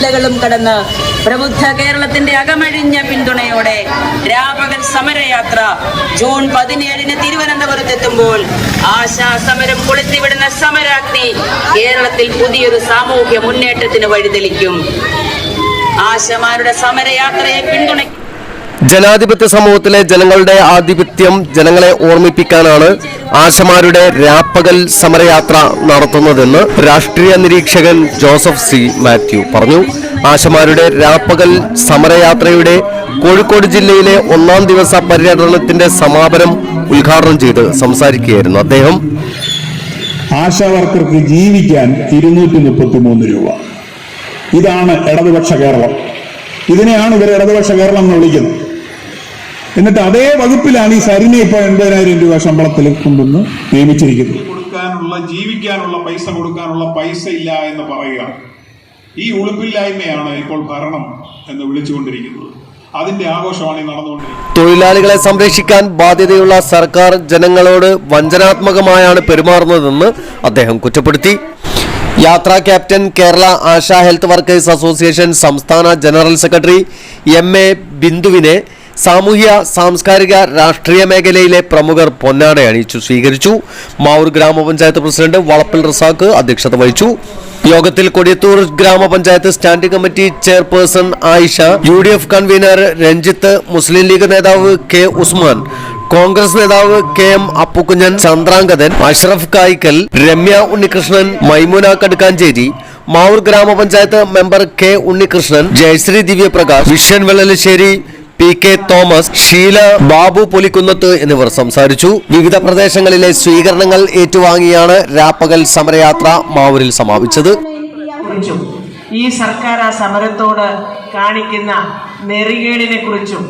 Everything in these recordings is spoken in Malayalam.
ജില്ലകളും കടന്ന് പ്രബുദ്ധ കേരളത്തിന്റെ അകമഴിഞ്ഞ പിന്തുണയോടെ രാപകൽ സമരയാത്ര ജൂൺ പതിനേഴിന് തിരുവനന്തപുരത്തെത്തുമ്പോൾ ആശാ സമരം കൊളുത്തിവിടുന്ന സമരാഗ്നി കേരളത്തിൽ പുതിയൊരു സാമൂഹ്യ മുന്നേറ്റത്തിന് വഴിതെളിക്കും. ആശമാരുടെ സമരയാത്രയെ പിന്തുണയ്ക്കും ജനാധിപത്യ സമൂഹത്തിലെ ജനങ്ങളുടെ ആധിപത്യം ജനങ്ങളെ ഓർമ്മിപ്പിക്കാനാണ് ആശമാരുടെ രാപ്പകൽ സമരയാത്ര നടത്തുന്നതെന്ന് രാഷ്ട്രീയ നിരീക്ഷകൻ ജോസഫ് സി. മാത്യു പറഞ്ഞു. ആശമാരുടെ രാപ്പകൽ സമരയാത്രയുടെ കോഴിക്കോട് ജില്ലയിലെ ഒന്നാം ദിവസ പര്യടനത്തിന്റെ സമാപനം ഉദ്ഘാടനം ചെയ്ത് സംസാരിക്കുകയായിരുന്നു അദ്ദേഹം. ആശാവർക്കർക്ക് ജീവിക്കാൻ ഇരുന്നൂറ്റി മുപ്പത്തി മൂന്ന് രൂപ. ഇതാണ് ഇടതുപക്ഷ കേരളം. ഇതിനെയാണ് ഇവർ ഇടതുപക്ഷ കേരളം എന്ന് വിളിക്കുന്നത്. എന്നിട്ട് അതേ വകുപ്പിലാണ് ഈ സരിനെ ഇപ്പൊ എൺപതിനായിരം രൂപ ശമ്പളത്തിൽ കൊണ്ടുവന്ന് നിയമിച്ചിരിക്കുന്നത്. കൊടുക്കാനുള്ള ജീവിക്കാനുള്ള പൈസ കൊടുക്കാനുള്ള പൈസ ഇല്ല എന്ന് പറയുക. ഈ ഉളുപ്പില്ലായ്മയാണ് ഇപ്പോൾ ഭരണം എന്ന് വിളിച്ചുകൊണ്ടിരിക്കുന്നത്. അതിന്റെ ആഘോഷമാണ് നടന്നുകൊണ്ടിരിക്കുന്നത്. തൊഴിലാളികളെ സംരക്ഷിക്കാൻ ബാധ്യതയുള്ള സർക്കാർ ജനങ്ങളോട് വഞ്ചനാത്മകമായാണ് പെരുമാറുന്നതെന്ന് അദ്ദേഹം കുറ്റപ്പെടുത്തി. യാത്രാ captain Kerala ASHA health workers association സംസ്ഥാന ജനറൽ സെക്രട്ടറി എം എ ബിന്ദുവിനെ സാമൂഹ്യ സാംസ്കാരിക രാഷ്ട്രീയ മേഖലയിലെ പ്രമുഖർ പൊന്നാട അണിയിച്ചു സ്വീകരിച്ചു. മാവൂർ ഗ്രാമപഞ്ചായത്ത് പ്രസിഡന്റ് വളപ്പിൽ റസാഖ് അധ്യക്ഷത വഹിച്ചു. യോഗത്തിൽ Kodiyathur grama panchayat standing committee chairperson Ayisha U D F convener Ranjith Muslim League നേതാവ് കെ ഉസ്മാൻ കോൺഗ്രസ് നേതാവ് K M Appukkunjan Chandrangathan Ashraf Kaykkal Ramya Unnikrishnan Maimuna Kadukkancheri Mavoor grama panchayat member K Unnikrishnan Jayasree Divyaprakash Vishyan Vellalassery P K Thomas Sheela Babu Pulikkunnath എന്നിവർ സംസാരിച്ചു. വിവിധ പ്രദേശങ്ങളിലെ സ്വീകരണങ്ങൾ ഏറ്റുവാങ്ങിയാണ് രാപ്പകൽ സമരയാത്ര മാവൂരിൽ സമാപിച്ചത്. ഈ സർക്കാർ ആ സമരത്തോട് കാണിക്കുന്ന നെറികേടിനെ കുറിച്ചും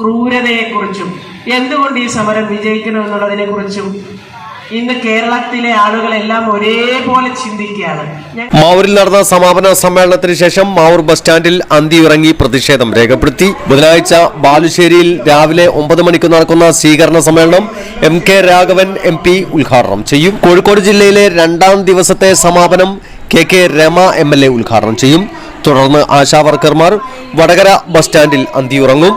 ക്രൂരതയെക്കുറിച്ചും എന്തുകൊണ്ട് ഈ സമരം വിജയിക്കണമെന്നുള്ളതിനെ കുറിച്ചും ഇന്ന് കേരളത്തിലെ ആളുകളെല്ലാം ഒരേപോലെ ചിന്തിക്കുകയാണ്. മാവൂരിൽ നടന്ന സമാപന സമ്മേളനത്തിന് ശേഷം മാവൂർ ബസ് സ്റ്റാൻഡിൽ അന്തി ഇറങ്ങി പ്രതിഷേധം രേഖപ്പെടുത്തി. ബുധനാഴ്ച ബാലുശ്ശേരിയിൽ രാവിലെ ഒമ്പത് മണിക്ക് നടക്കുന്ന സ്വീകരണ സമ്മേളനം M K Raghavan M P ഉദ്ഘാടനം ചെയ്യും. കോഴിക്കോട് ജില്ലയിലെ രണ്ടാം ദിവസത്തെ സമാപനം K K Rema M L A ഉദ്ഘാടനം ചെയ്യും. തുടർന്ന് ആശാവർക്കർമാർ വടകര ബസ് സ്റ്റാൻഡിൽ അന്തിയുറങ്ങും.